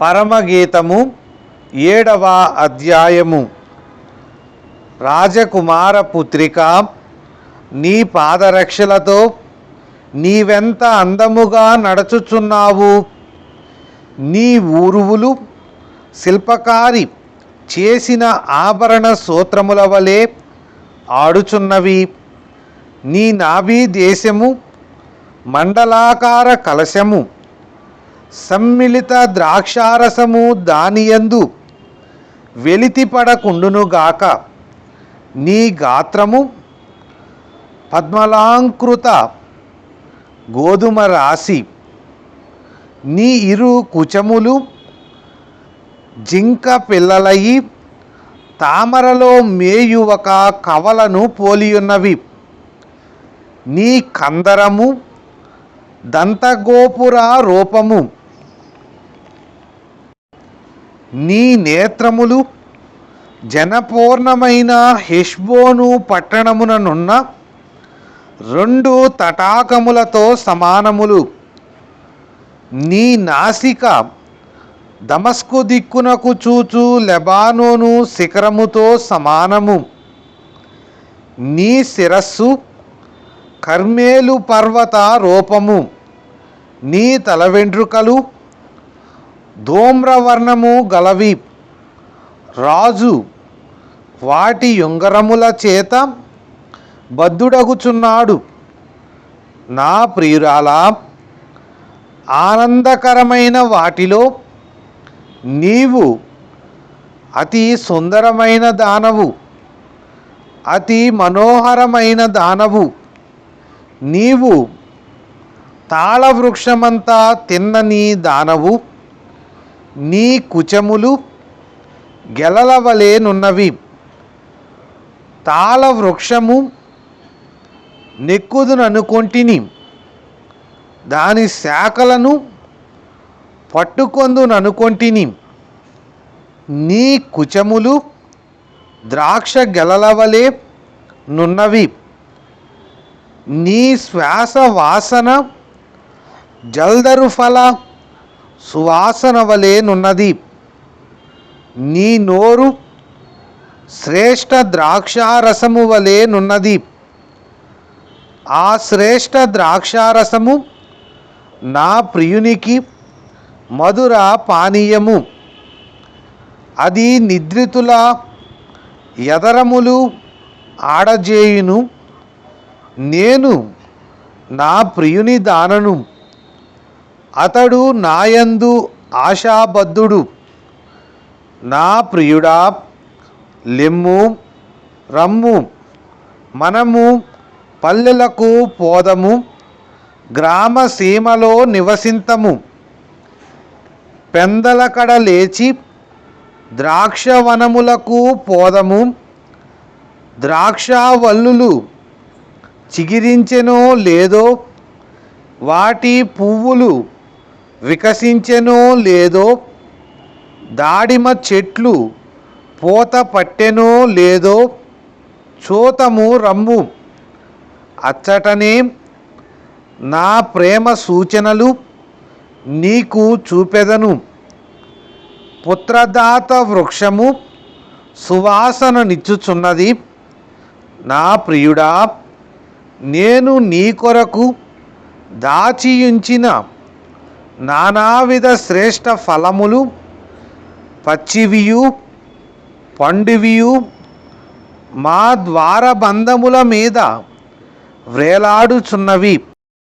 పరమగీతము ఏడవ అధ్యాయము. రాజకుమార పుత్రిక నీ పాదరక్షలతో నీవెంత అందముగా నడుచుచున్నావు? నీ ఊరువులు శిల్పకారి చేసిన ఆభరణ సూత్రముల వలె ఆడుచున్నవి. నీ నాభీ దేశము మండలాకార కలశము సమ్మిళిత ద్రాక్షారసము దానియందు వెలితిపడకుండునుగాక. నీ గాత్రము పద్మలాంకృత గోధుమ రాశి నీ ఇరు కుచములు జింక పిల్లలయి తామరలో మేయువక కవలను పోలియున్నవి. నీ కందరము దంతగోపుర రూపము నీ నేత్రములు జనపూర్ణమైన హెష్బోను పట్టణముననున్న రెండు తటాకములతో సమానములు. నీ నాసిక దమస్కు దిక్కునకు చూచు లెబానోను శిఖరముతో సమానము. నీ శిరస్సు కర్మేలు పర్వత రూపము. నీ తల వెంట్రుకలు ధూమ్రవర్ణము గలవి. రాజు వాటి యుంగరముల చేత బద్ధుడగుచున్నాడు నా ప్రియురాల ఆనందకరమైన వాటిలో నీవు అతి సుందరమైన దానవు అతి మనోహరమైన దానవు. నీవు తాళవృక్షమంతా తిన్నని దానవు. నీ కుచములు గెలలవలేనున్నవి. తాళ వృక్షము నెక్కుదుననుకొంటిని. దాని శాఖలను పట్టుకొందుననుకొంటిని. నీ కుచములు ద్రాక్ష గెలలవలే నున్నవి. నీ శ్వాస వాసన జల్దరు ఫల సువాసన వలెనున్నది నీ నోరు శ్రేష్ఠ ద్రాక్షారసము వలెనున్నది ఆ శ్రేష్ఠ ద్రాక్షారసము నా ప్రియునికి మధుర పానీయము. అది నిద్రితుల ఎదరములు ఆడజేయును. నేను నా ప్రియుని దానను అతడు నాయందు ఆశాబద్ధుడు. నా ప్రియుడా లెమ్ము రమ్ము మనము పల్లెలకు పోదము గ్రామ సీమలో నివసింతము. పెందలకడ లేచి ద్రాక్షవనములకు పోదము ద్రాక్షవల్లులు చిగిరించెనో లేదో వాటి పువ్వులు వికసించెనో లేదో దాడిమ చెట్లు పూత పట్టెనో లేదో చూతము రమ్ము. అచ్చటనే నా ప్రేమ సూచనలు నీకు చూపెదను. పుత్రదాత వృక్షము సువాసననిచ్చుచున్నది నా ప్రియుడా నేను నీ కొరకు దాచియుంచిన నానావిధ శ్రేష్ఠ ఫలములు పచ్చివియు పండువియు మా ద్వారబంధముల మీద వ్రేలాడుచున్నవి